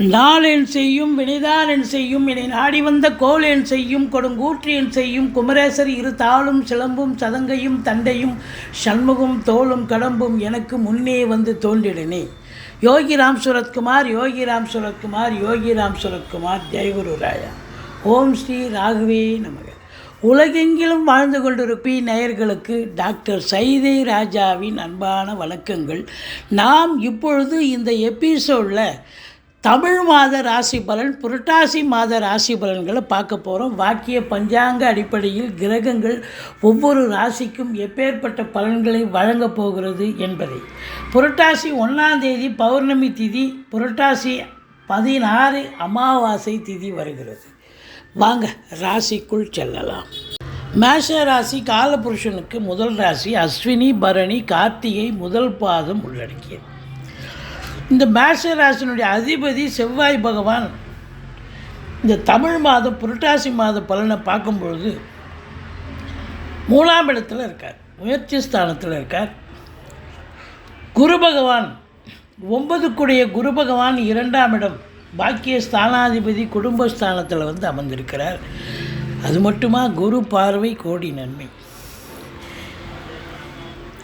நாளேன் செய்யும் வினைதாரன் செய்யும் என்னை நாடி வந்த கோளென் செய்யும் கொடுங்கூற்றியன் செய்யும் குமரேசர் இரு தாளும் சிலம்பும் சதங்கையும் தண்டையும் சண்முகம் தோளும் கடம்பும் எனக்கு முன்னே வந்து தோன்றிடனே. யோகிராம் சுரத்குமார் யோகிராம் சுரத்குமார் யோகிராம் சுரத்குமார் ஜெயகுரு ராயா. ஓம் ஸ்ரீ ராகவே நமக. உலகெங்கிலும் வாழ்ந்து கொண்டிருப்பி நேயர்களுக்கு டாக்டர் சைதை ராஜாவின் அன்பான வணக்கங்கள். நாம் இப்பொழுது இந்த எபிசோடில் தமிழ் மாத ராசி பலன் புரட்டாசி மாத ராசி பலன்களை பார்க்க போகிறோம் வாக்கிய பஞ்சாங்க அடிப்படையில் கிரகங்கள் ஒவ்வொரு ராசிக்கும் எப்பேற்பட்ட பலன்களை வழங்கப் போகிறது என்பதை. புரட்டாசி ஒன்றாம் தேதி பௌர்ணமி திதி புரட்டாசி பதினாறு அமாவாசை திதி வருகிறது. வாங்க ராசிக்குள் செல்லலாம். மேஷ ராசி காலபுருஷனுக்கு முதல் ராசி அஸ்வினி பரணி கார்த்திகை முதல் பாதம் உள்ளடக்கியது. இந்த மேஷ ராசினுடைய அதிபதி செவ்வாய் பகவான் இந்த தமிழ் மாதம் புரட்டாசி மாத பலனை பார்க்கும்பொழுது மூணாம் இடத்துல இருக்கார் முயற்சி ஸ்தானத்தில் இருக்கார். குரு பகவான் ஒன்பதுக்குடைய குரு பகவான் இரண்டாம் இடம் பாக்கிய ஸ்தானாதிபதி குடும்ப ஸ்தானத்தில் வந்து அமர்ந்திருக்கிறார். அது மட்டுமா? குரு பார்வை கோடி நன்மை.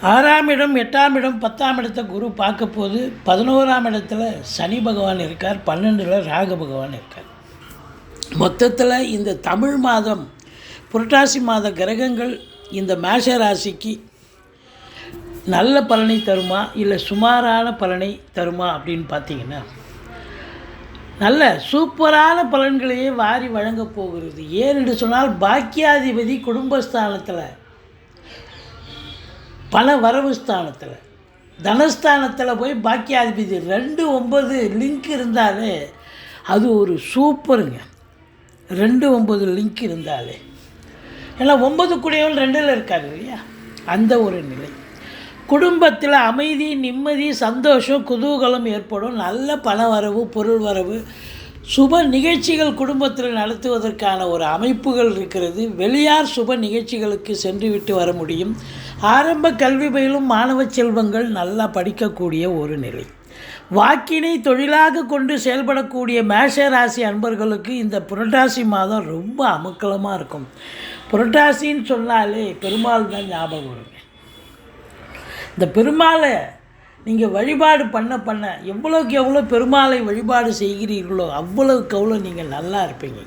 ஆறாம் இடம் எட்டாம் இடம் பத்தாம் இடத்தை குரு பார்க்க போது பதினோராம் இடத்துல சனி பகவான் இருக்கார் பன்னெண்டில் ராக பகவான் இருக்கார். மொத்தத்தில் இந்த தமிழ் மாதம் புரட்டாசி மாத கிரகங்கள் இந்த மேஷ ராசிக்கு நல்ல பலனை தருமா இல்லை சுமாரான பலனை தருமா அப்படின்னு பார்த்தீங்கன்னா நல்ல சூப்பரான பலன்களையே வாரி வழங்கப் போகிறது. ஏன் என்று சொன்னால் பாக்கியாதிபதி குடும்பஸ்தானத்தில் பண வரவு ஸ்தானத்தில். தனஸ்தானத்தில் போய் பாக்கியாதிபதி ரெண்டு ஒம்பது லிங்க் இருந்தாலே அது ஒரு சூப்பருங்க. ரெண்டு ஒம்பது லிங்க் இருந்தாலே. ஏன்னா ஒம்பது குடையவன் ரெண்டில் இருக்காரு இல்லையா? அந்த ஒரு நிலை. குடும்பத்தில் அமைதி நிம்மதி சந்தோஷம் குதூகலம் ஏற்படும். நல்ல பண வரவு பொருள் வரவு சுப நிகழ்ச்சிகள் குடும்பத்தில் நடத்துவதற்கான ஒரு அமைப்புகள் இருக்கிறது. வெளியார் சுப நிகழ்ச்சிகளுக்கு சென்று விட்டு வர முடியும். ஆரம்ப கல்வி பயிலும் மாணவ செல்வங்கள் நல்லா படிக்கக்கூடிய ஒரு நிலை. வாக்கினை தொழிலாக கொண்டு செயல்படக்கூடிய மேஷ ராசி அன்பர்களுக்கு இந்த புரட்டாசி மாதம் ரொம்ப அமுக்கலமாக இருக்கும். புரட்டாசின்னு சொன்னாலே பெருமாள் தான் ஞாபகம் வருங்க. இந்த பெருமாளை நீங்கள் வழிபாடு பண்ண பண்ண எவ்வளோக்கு எவ்வளோ பெருமாளை வழிபாடு செய்கிறீர்களோ அவ்வளோக்கு அவ்வளோ நீங்கள் நல்லா இருப்பீங்க.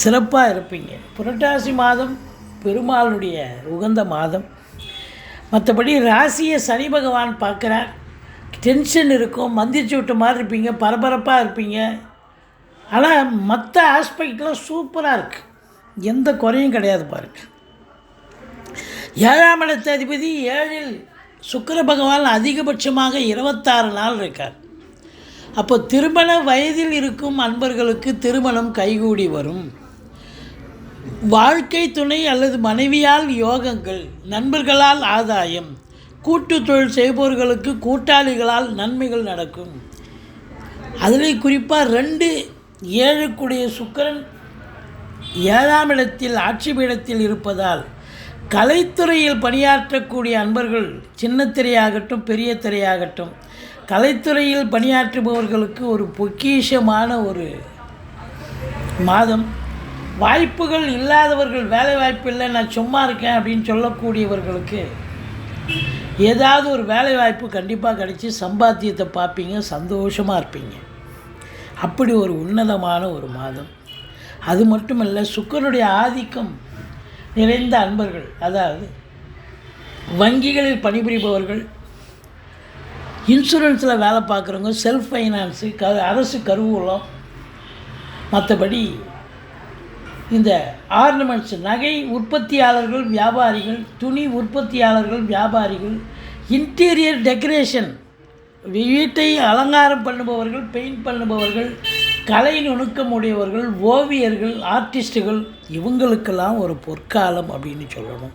சிறப்பாக இருப்பீங்க. புரட்டாசி மாதம் பெருமாளுடைய உகந்த மாதம். மற்றபடி ராசியை சனி பகவான் பார்க்குறார். டென்ஷன் இருக்கும் மந்திரிச்சு விட்ட மாதிரி இருப்பீங்க பரபரப்பாக இருப்பீங்க. ஆனால் மற்ற ஆஸ்பெக்ட்லாம் சூப்பராக இருக்குது எந்த குறையும் கிடையாது பாருங்கள் ஏழாம் இடத்த அதிபதி ஏழில் சுக்கர பகவான் அதிகபட்சமாக இருபத்தாறு நாள் இருக்கார். அப்போ திருமண வயதில் இருக்கும் அன்பர்களுக்கு திருமணம் கைகூடி வரும். வாழ்க்கை துணை அல்லது மனைவியால் யோகங்கள் நண்பர்களால் ஆதாயம் கூட்டு தொழில் செய்பவர்களுக்கு கூட்டாளிகளால் நன்மைகள் நடக்கும். அதில் குறிப்பாக ரெண்டு ஏழுக்குடைய சுக்கரன் ஏழாம் இடத்தில் ஆட்சி பீடத்தில் இருப்பதால் கலைத்துறையில் பணியாற்றக்கூடிய அன்பர்கள் சின்ன திரையாகட்டும் பெரிய திரையாகட்டும் கலைத்துறையில் பணியாற்றுபவர்களுக்கு ஒரு பொக்கிஷமான ஒரு மாதம். வாய்ப்புகள் இல்லாதவர்கள் வேலை வாய்ப்பு இல்லை நான் சும்மா இருக்கேன் அப்படின்னு சொல்லக்கூடியவர்களுக்கு ஏதாவது ஒரு வேலை வாய்ப்பு கண்டிப்பாக கிடைச்சி சம்பாத்தியத்தை பார்ப்பீங்க சந்தோஷமாக இருப்பீங்க. அப்படி ஒரு உன்னதமான ஒரு மாதம். அது மட்டுமல்ல சுக்கரனுடைய ஆதிக்கம் நிறைந்த அன்பர்கள் அதாவது வங்கிகளில் பணிபுரிபவர்கள் இன்சூரன்ஸில் வேலை பார்க்குறவங்க செல்ஃப் ஃபைனான்ஸு க அரசு கருவூலம் மற்றபடி இந்த ஆர்னமெண்ட்ஸ் நகை உற்பத்தியாளர்கள் வியாபாரிகள் துணி உற்பத்தியாளர்கள் வியாபாரிகள் இன்டீரியர் டெக்கரேஷன் வீட்டை அலங்காரம் பண்ணுபவர்கள் பெயிண்ட் பண்ணுபவர்கள் கலை நுணுக்கம் உடையவர்கள் ஓவியர்கள் ஆர்டிஸ்ட்டுகள் இவங்களுக்கெல்லாம் ஒரு பொற்காலம் அப்படின்னு சொல்லணும்.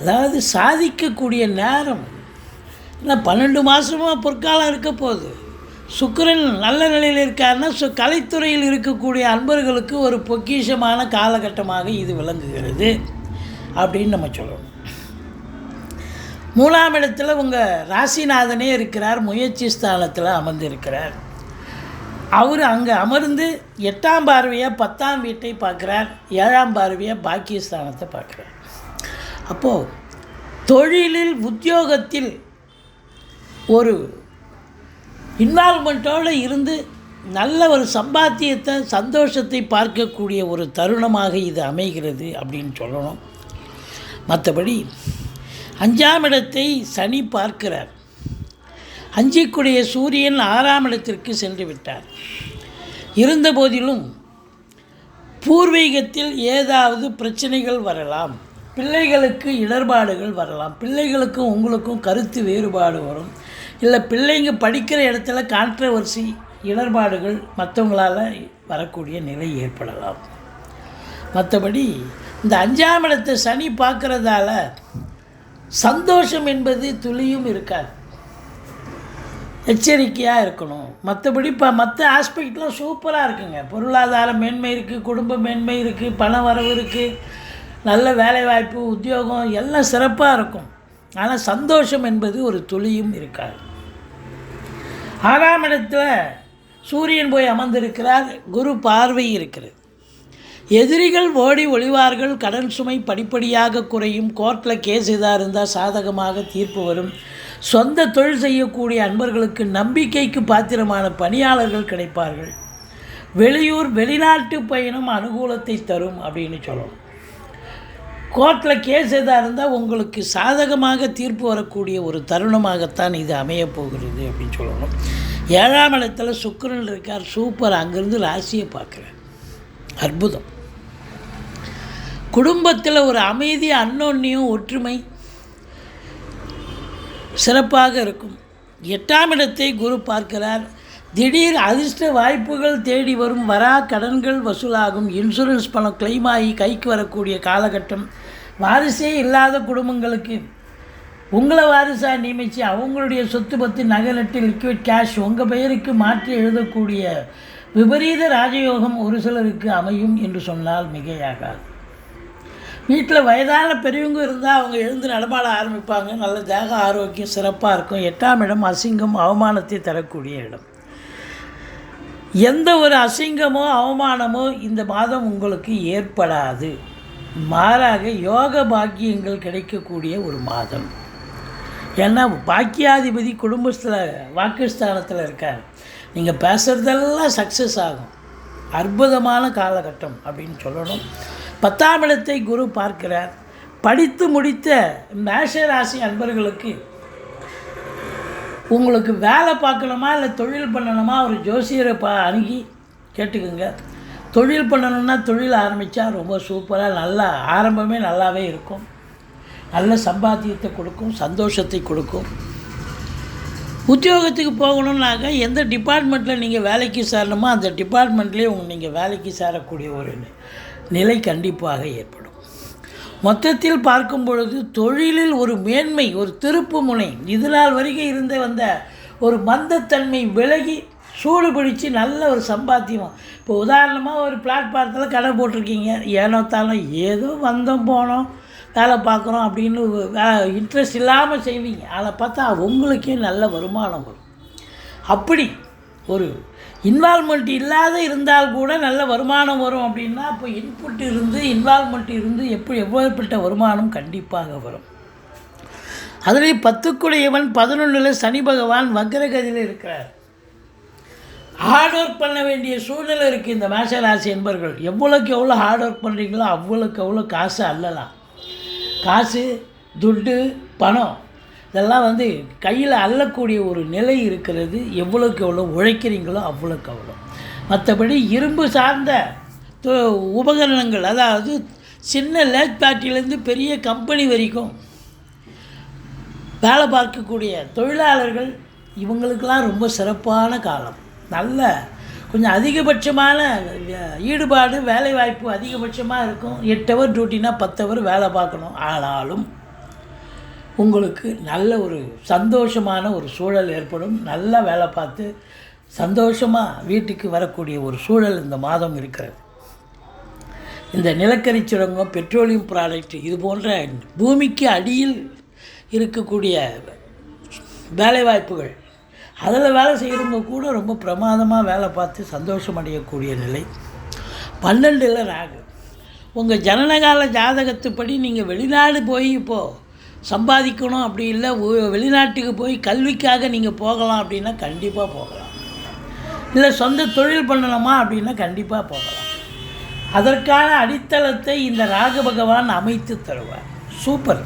அதாவது சாதிக்கக்கூடிய நேரம். ஏன்னா பன்னெண்டு மாதமாக பொற்காலம் இருக்க போகுது. சுக்கரன் நல்ல நிலையில் இருக்காருன்னா சு கலைத்துறையில் இருக்கக்கூடிய அன்பர்களுக்கு ஒரு பொக்கிஷமான காலகட்டமாக இது விளங்குகிறது அப்படின்னு நம்ம சொல்லணும். மூணாம் இடத்துல உங்கள் ராசிநாதனே இருக்கிறார் முயற்சி ஸ்தானத்தில் அமர்ந்திருக்கிறார். அவர் அங்கே அமர்ந்து எட்டாம் பார்வையாக பத்தாம் வீட்டை பார்க்குறார் ஏழாம் பார்வையாக பாக்கியஸ்தானத்தை பார்க்குறார். அப்போது தொழிலில் உத்தியோகத்தில் ஒரு இன்வால்மெண்ட்டோடு இருந்து நல்ல ஒரு சம்பாத்தியத்தை சந்தோஷத்தை பார்க்கக்கூடிய ஒரு தருணமாக இது அமைகிறது அப்படின்னு சொல்லணும். மற்றபடி அஞ்சாம் இடத்தை சனி பார்க்கிறார். அஞ்சிக்குடைய சூரியன் ஆறாம் இடத்திற்கு சென்று விட்டார். இருந்தபோதிலும் பூர்வீகத்தில் ஏதாவது பிரச்சனைகள் வரலாம். பிள்ளைகளுக்கு இடர்பாடுகள் வரலாம். பிள்ளைகளுக்கும் உங்களுக்கும் கருத்து வேறுபாடு வரும். இல்லை பிள்ளைங்க படிக்கிற இடத்துல கான்ட்ரவர்சி இடர்பாடுகள் மற்றவங்களால் வரக்கூடிய நிலை ஏற்படலாம். மற்றபடி இந்த அஞ்சாம் இடத்தை சனி பார்க்குறதால சந்தோஷம் என்பது துளியும் இருக்காது. எச்சரிக்கையாக இருக்கணும். மற்றபடி இப்போ மற்ற ஆஸ்பெக்ட்லாம் சூப்பராக இருக்குங்க. பொருளாதார மேன்மை இருக்குது குடும்ப மேன்மை இருக்குது பண வரவு இருக்குது நல்ல வேலைவாய்ப்பு உத்தியோகம் எல்லாம் சிறப்பாக இருக்கும். ஆனால் சந்தோஷம் என்பது ஒரு துளியும் இருக்காது. ஆறாம் இடத்துல சூரியன் போய் அமர்ந்திருக்கிறார் குரு பார்வை இருக்கிறது. எதிரிகள் ஓடி ஒளிவார்கள் கடன் சுமை படிப்படியாக குறையும் கோர்ட்டில் கேஸ் எதாக இருந்தால் சாதகமாக தீர்ப்பு வரும். சொந்த தொழில் செய்யக்கூடிய அன்பர்களுக்கு நம்பிக்கைக்கு பாத்திரமான பணியாளர்கள் கிடைப்பார்கள். வெளியூர் வெளிநாட்டு பயணம் அனுகூலத்தை தரும் அப்படின்னு சொல்லணும். கோர்ட்டில் கேஸ் எதாக இருந்தால் உங்களுக்கு சாதகமாக தீர்ப்பு வரக்கூடிய ஒரு தருணமாகத்தான் இது அமையப்போகிறது அப்படின்னு சொல்லணும். ஏழாம் இடத்துல சுக்கரன் இருக்கார். சூப்பர் அங்கேருந்து ராசியை பார்க்குறேன் அற்புதம். குடும்பத்தில் ஒரு அமைதி அன்னொன்னையும் ஒற்றுமை சிறப்பாக இருக்கும். எட்டாம் இடத்தை குரு பார்க்கிறார். திடீர் அதிர்ஷ்ட வாய்ப்புகள் தேடி வரும் வரா கடன்கள் வசூலாகும். இன்சூரன்ஸ் பணம் claim ஆகி கைக்கு வரக்கூடிய காலகட்டம். வாரிசே இல்லாத குடும்பங்களுக்கு உங்களை வாரிசாக நியமித்து அவங்களுடைய சொத்து பற்றி நகை நட்டு லிக்விட் கேஷ் உங்கள் பெயருக்கு மாற்றி எழுதக்கூடிய விபரீத ராஜயோகம் ஒரு சிலருக்கு அமையும் என்று சொன்னால் மிகையாகாது. வீட்டில் வயதான பெரியவங்க இருந்தால் அவங்க எழுந்து நடமாட ஆரம்பிப்பாங்க. நல்ல தேக ஆரோக்கியம் சிறப்பாக இருக்கும். எட்டாம் இடம் அசிங்கம் அவமானத்தை தரக்கூடிய இடம். எந்த ஒரு அசிங்கமோ அவமானமோ இந்த மாதம் உங்களுக்கு ஏற்படாது. மாறாக யோக பாக்கியங்கள் கிடைக்கக்கூடிய ஒரு மாதம். ஏன்னா பாக்கியாதிபதி குடும்பத்தில் வாக்குஸ்தானத்தில் இருக்கார். நீங்கள் பேசுகிறதெல்லாம் சக்ஸஸ் ஆகும். அற்புதமான காலகட்டம் அப்படின்னு சொல்லணும். பத்தாம் இடத்தை குரு பார்க்கிறார். படித்து முடித்த மேஷராசி அன்பர்களுக்கு உங்களுக்கு வேலை பார்க்கணுமா இல்லை தொழில் பண்ணணுமா ஒரு ஜோசியரை பா அணுகி கேட்டுக்கோங்க. தொழில் பண்ணணும்னா தொழில் ஆரம்பித்தா ரொம்ப சூப்பராக நல்லா ஆரம்பமே நல்லாவே இருக்கும். நல்ல சம்பாத்தியத்தை கொடுக்கும் சந்தோஷத்தை கொடுக்கும். உத்தியோகத்துக்கு போகணுன்னாக்க எந்த டிபார்ட்மெண்ட்டில் நீங்கள் வேலைக்கு சேரணுமோ அந்த டிபார்ட்மெண்ட்லேயே உங்கள் நீங்கள் வேலைக்கு சேரக்கூடிய ஒரு நிலை கண்டிப்பாக ஏற்படும். மொத்தத்தில் பார்க்கும் பொழுது தொழிலில் ஒரு மேன்மை ஒரு திருப்பு முனை இதனால் வரைக்கும் இருந்து வந்த ஒரு மந்தத்தன்மை விலகி சூடு பிடிச்சி நல்ல ஒரு சம்பாத்தியம். இப்போ உதாரணமாக ஒரு பிளாட்ஃபாரத்தில் கடை போட்டிருக்கீங்க. ஏனோ தானோ ஏதோ வந்தோம் போனோம் வேலை பார்க்குறோம் அப்படின்னு இன்ட்ரெஸ்ட் இல்லாமல் செய்வீங்க. அதை பார்த்தா உங்களுக்கே நல்ல வருமானம் வரும். அப்படி ஒரு இன்வால்மெண்ட் இல்லாத இருந்தால் கூட நல்ல வருமானம் வரும் அப்படின்னா அப்போ இன்புட் இருந்து இன்வால்மெண்ட் இருந்து எப்படி எவ்வளவுப்பட்ட வருமானம் கண்டிப்பாக வரும். அதுலேயும் பத்துக்குடையவன் பதினொன்றில் சனி பகவான் வக்ரகதியில் இருக்கிறார். ஹார்ட் ஒர்க் பண்ண வேண்டிய சூழ்நிலை இருக்குது இந்த மேஷராசி என்பர்கள். எவ்வளோக்கு எவ்வளோ ஹார்ட் ஒர்க் பண்ணுறீங்களோ அவ்வளோக்கு எவ்வளோ காசு அல்லலாம். காசு துட்டு பணம். இதெல்லாம் வந்து கையில் அள்ளக்கூடிய ஒரு நிலை இருக்கிறது. எவ்வளோக்கு எவ்வளோ உழைக்கிறீங்களோ அவ்வளோக்கு அவ்வளோ மற்றபடி இரும்பு சார்ந்த உபகரணங்கள் அதாவது சின்ன லேக் பேட்டிலேருந்து பெரிய கம்பெனி வரைக்கும் வேலை பார்க்கக்கூடிய தொழிலாளர்கள் இவங்களுக்கெல்லாம் ரொம்ப சிறப்பான காலம். நல்ல கொஞ்சம் அதிகபட்சமான ஈடுபாடு வேலைவாய்ப்பு அதிகபட்சமாக இருக்கும். எட்டு ஹவர் டியூட்டினா பத்து ஹவர் வேலை பார்க்கணும். ஆனாலும் உங்களுக்கு நல்ல ஒரு சந்தோஷமான ஒரு சூழல் ஏற்படும். நல்லா வேலை பார்த்து சந்தோஷமாக வீட்டுக்கு வரக்கூடிய ஒரு சூழல் இந்த மாதம் இருக்கிறது. இந்த நிலக்கரி சுரங்கம் பெட்ரோலியம் ப்ராடக்ட் இது போன்ற பூமிக்கு அடியில் இருக்கக்கூடிய வேலைவாய்ப்புகள். அதில் வேலை செய்கிறவங்க கூட ரொம்ப பிரமாதமாக வேலை பார்த்து சந்தோஷம் அடையக்கூடிய நிலை. பன்னெண்டில் ராகு. உங்கள் ஜனனகால ஜாதகத்துப்படி நீங்கள் வெளிநாடு போய் இப்போது சம்பாதிக்கணும் அப்படி இல்லை. வெளிநாட்டுக்கு போய் கல்விக்காக நீங்கள் போகலாம் அப்படின்னா கண்டிப்பாக போகலாம். இல்லை சொந்த தொழில் பண்ணணுமா அப்படின்னா கண்டிப்பாக போகலாம். அதற்கான அடித்தளத்தை இந்த ராக பகவான் அமைத்து தருவார். சூப்பர்.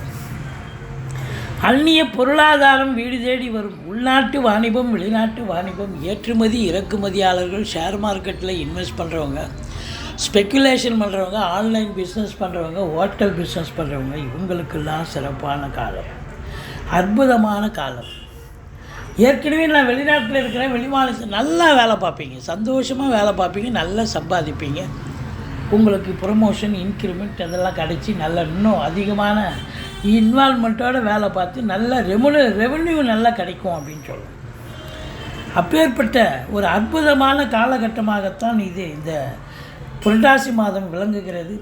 அந்நிய பொருளாதாரம் வீடு தேடி வரும். உள்நாட்டு வாணிபம் வெளிநாட்டு வாணிபம் ஏற்றுமதி இறக்குமதியாளர்கள் ஷேர் மார்க்கெட்டில் இன்வெஸ்ட் பண்ணுறவங்க ஸ்பெக்குலேஷன் பண்ணுறவங்க ஆன்லைன் பிஸ்னஸ் பண்ணுறவங்க ஹோட்டல் பிஸ்னஸ் பண்ணுறவங்க இவங்களுக்கெல்லாம் சிறப்பான காலம். அற்புதமான காலம். ஏற்கனவே நான் வெளிநாட்டில் இருக்கிறேன் வெளிமாநிலத்தில் நல்லா வேலை பார்ப்பீங்க. சந்தோஷமாக வேலை பார்ப்பீங்க நல்லா சம்பாதிப்பீங்க. உங்களுக்கு ப்ரொமோஷன் இன்க்ரிமெண்ட் அதெல்லாம் கிடச்சி நல்ல இன்னும் அதிகமான இன்வால்மெண்ட்டோட வேலை பார்த்து நல்ல ரெவன்யூ ரெவன்யூ நல்லா கிடைக்கும் அப்படின்னு சொல்லுவோம் அப்பேற்பட்ட ஒரு அற்புதமான காலகட்டமாகத்தான் இது இந்த புரட்டாசி மாதம் விளங்குகிறது.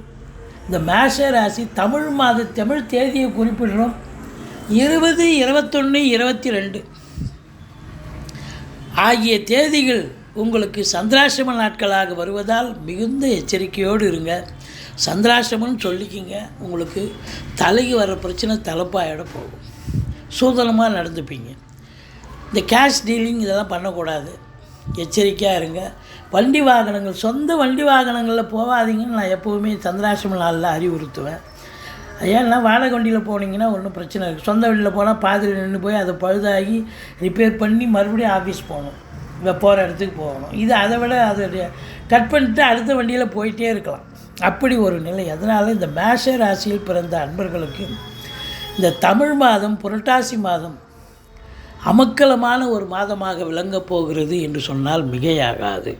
இந்த மேஷ ராசி தமிழ் மாத தமிழ் தேதியை குறிப்பிடுறோம். இருபது இருபத்தொன்று இருபத்தி ரெண்டு ஆகிய தேதிகள் உங்களுக்கு சந்திராசிரம நாட்களாக வருவதால் மிகுந்த எச்சரிக்கையோடு இருங்க. சந்திராசிரமம்னு சொல்லிக்கிங்க. உங்களுக்கு தலைக்கு வர பிரச்சனை தலைப்பாயிட போகும். சூதனமாக நடந்துப்பீங்க. இந்த கேஷ் டீலிங் இதெல்லாம் பண்ணக்கூடாது. எச்சரிக்கையாக இருங்க. வண்டி வாகனங்கள் சொந்த வண்டி வாகனங்களில் போகாதீங்கன்னு நான் எப்போவுமே சந்திராசிரம நாளில் அறிவுறுத்துவேன். ஏன்னா வாடகை வண்டியில் போனீங்கன்னா ஒன்றும் பிரச்சனை இருக்குது சொந்த வண்டியில் போனால் பாதியில் நின்று போய் அதை பழுதாகி ரிப்பேர் பண்ணி மறுபடியும் ஆஃபீஸ் போகணும். இப்போ போகிற இடத்துக்கு போகணும். இது அதை விட அதை கட் பண்ணிட்டு அடுத்த வண்டியில் போயிட்டே இருக்கலாம். அப்படி ஒரு நிலை. அதனால் இந்த மேஷ ராசியில் பிறந்த அன்பர்களுக்கு இந்த தமிழ் மாதம் புரட்டாசி மாதம் அமக்கலமான ஒரு மாதமாக விளங்கப் போகிறது என்று சொன்னால் மிகையாகாது.